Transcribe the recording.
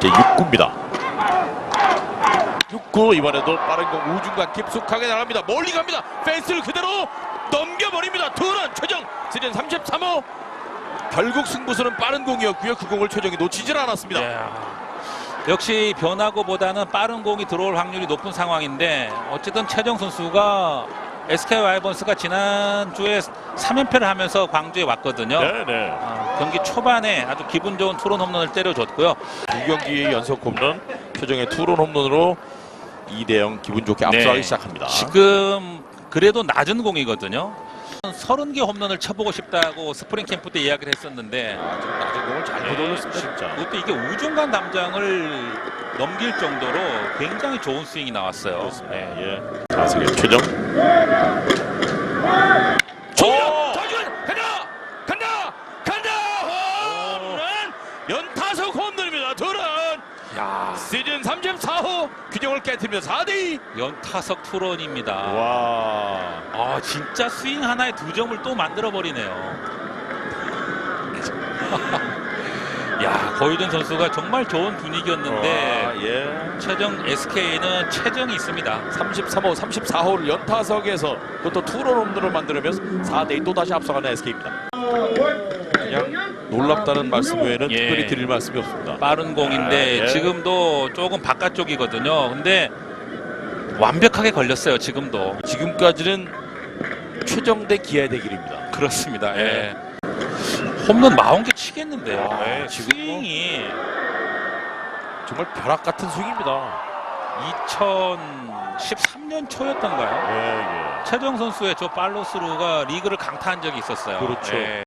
이제 6구입니다. 6구 이번에도 빠른 공 우중간 깊숙하게 나갑니다. 멀리 갑니다. 펜스를 그대로 넘겨버립니다. 투런 최정 시즌 33호 결국 승부수는 빠른 공이었고요. 그 공을 최정이 놓치질 않았습니다. 이야, 역시 변화구보다는 빠른 공이 들어올 확률이 높은 상황인데 어쨌든 최정 선수가 SK 와이번스가 지난주에 3연패를 하면서 광주에 왔거든요. 네네. 아, 경기 초반에 아주 기분 좋은 투런 홈런을 때려줬고요. 두 경기의 연속 홈런 최정의 투런 홈런으로 2대0 기분 좋게 앞서가기 네. 시작합니다. 지금 그래도 낮은 공이거든요. 30개 홈런을 쳐보고 싶다고 스프링 캠프 때 이야기를 했었는데 아, 지금 낮은 공을 잘못 올렸습니다. 진짜. 그것도 이게 우중간 담장을 넘길 정도로 굉장히 좋은 스윙이 나왔어요. 그렇습니다. 네. 예. 자석의 최정. 오! 도준 간다 간다 간다 홈런 연타석 홈런입니다 두런 야, 시즌 34호 규정을 깨뜨리며 4대2 연타석 투런입니다. 와 아, 진짜 스윙 하나에 두 점을 또 만들어 버리네요. 야, 거유준 선수가 정말 좋은 분위기였는데 와, 예. 최정 SK는 최정이 있습니다. 33호 34호를 연타석에서 그것도 투런 홈런을 만들면서 4대2 또 다시 앞서가는 SK입니다 그냥 놀랍다는 말씀 외에는 예. 특별히 드릴 말씀이 없습니다 빠른 공인데 아, 예. 지금도 조금 바깥쪽이거든요. 근데 완벽하게 걸렸어요. 지금도 지금까지는 최정 대 기아의 길입니다 그렇습니다. 예. 예. 홈런 40개 치겠는데요. 아, 예, 지금 뭐- 스윙이 정말 벼락 같은 스윙입니다 2013년 초였던가요? 예, 예. 최정 선수의 저 팔로스루가 리그를 강타한 적이 있었어요. 그렇죠. 예.